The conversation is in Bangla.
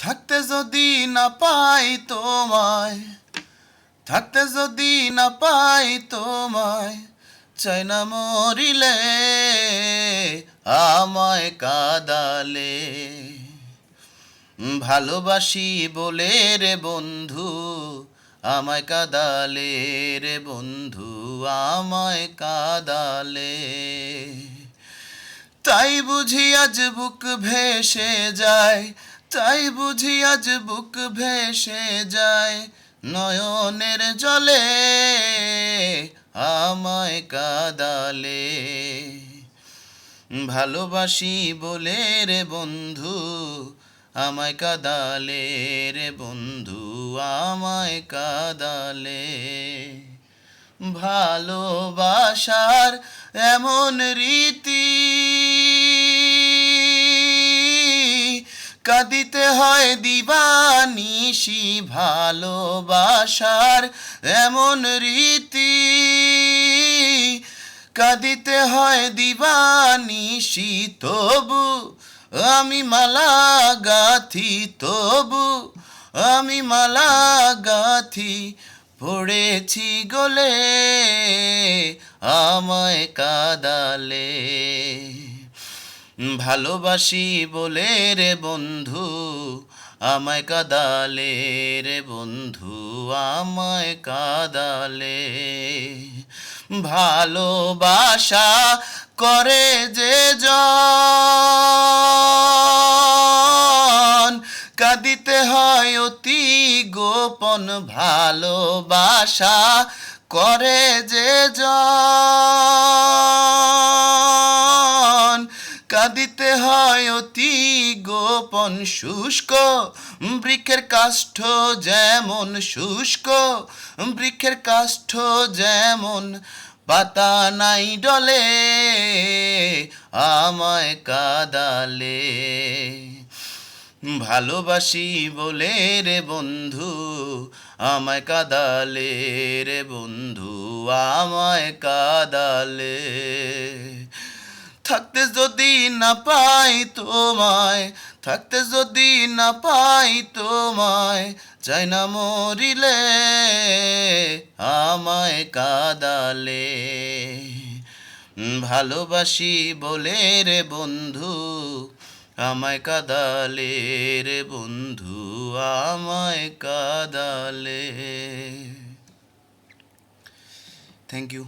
থাকতে যদি না পাই তোমায়, থাকতে যদি না পাই তোমায়, চাই না মরিলে আমায় কাদালে। ভালোবাসি বলে রে বন্ধু, আমায় কাদালে রে বন্ধু, আমায় কাদালে। তাই বুঝি আজ বুক ভেসে যায় তাই বুঝি আজ বুক ভেসে যায় নয়নের জলে, আমায় কাদালে। ভালোবাসি বলে রে বন্ধু, আমায় কাদালে রে বন্ধু, আমায় কাদালে। ভালোবাসার এমন রীতি কাঁদিতে হয় দিবানিশি ভালোবাসার এমন রীতি। কাঁদিতে হয় দিবানিশি তবু, আমি মালা গাথি তবু, আমি মালা গাথি পড়েছি গলে, আমায় কাদালে। ভালোবাসি বলে রে বন্ধু, আমায় কাদালে রে বন্ধু, আমায় কাদালে। ভালোবাসা করে যে জন, কাঁদিতে হয় অতি গোপন ভালোবাসা করে যে জন। কাঁদিতে হয় অতি গোপন শুষ্ক। বৃক্ষের কাষ্ঠ যেমন শুষ্ক, বৃক্ষের কাষ্ঠ যেমন পাতা নাই ডলে, আমায় কাদালে। ভালোবাসি বলে রে বন্ধু, আমায় কাদালে রে বন্ধু, আমায় কাদালে। থাকতে যদি না পাই তোমায়, থাকতে যদি না পাই তোমায় চাই না মরিলে আমায় কাদালে। ভালোবাসি বলে রে বন্ধু, আমায় কাদালে রে বন্ধু, আমায় কাদালে। Thank you